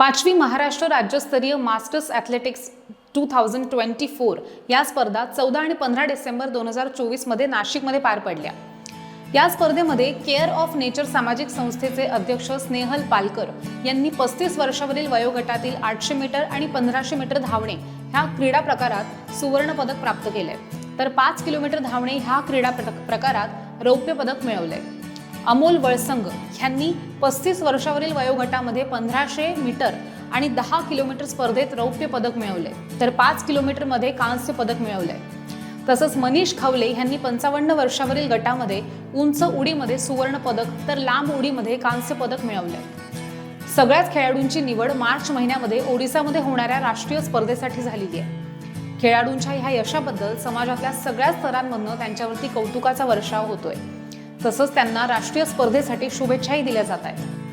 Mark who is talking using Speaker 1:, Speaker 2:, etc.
Speaker 1: पाचवी महाराष्ट्र राज्यस्तरीय masters athletics two thousand twenty four या स्पर्धा चौदा आणि पंधरा डिसेंबर दोन हजार चोवीसमध्ये नाशिकमध्ये पार पडल्या. या स्पर्धेमध्ये केअर ऑफ नेचर सामाजिक संस्थेचे अध्यक्ष स्नेहल पालकर यांनी पस्तीस वर्षावरील वयोगटातील आठशे मीटर आणि पंधराशे मीटर धावणे ह्या क्रीडा प्रकारात सुवर्ण पदक प्राप्त केले तर पाच किलोमीटर धावणे ह्या क्रीडा प्रकारात रौप्य पदक मिळवले अमोल वळसंग ह्यांनी पस्तीस वर्षावरील वयोगटामध्ये पंधराशे मीटर आणि दहा किलोमीटर स्पर्धेत रौप्य पदक मिळवले. तर पाच किलोमीटरमध्ये कांस्य पदक मिळवले तसंच मनीष खवले यांनी पंचावन्न वर्षावरील गटामध्ये उंच उडीमध्ये सुवर्ण पदक तर लांब उडीमध्ये कांस्य पदक मिळवले सगळ्याच खेळाडूंची निवड मार्च महिन्यामध्ये ओडिसामध्ये होणाऱ्या राष्ट्रीय स्पर्धेसाठी झालेली आहे. खेळाडूंच्या ह्या यशाबद्दल समाजातल्या सगळ्या स्तरांमधनं त्यांच्यावरती कौतुकाचा वर्षाव होतोय. तसंच त्यांना राष्ट्रीय स्पर्धेसाठी शुभेच्छाही दिल्या जात आहेत.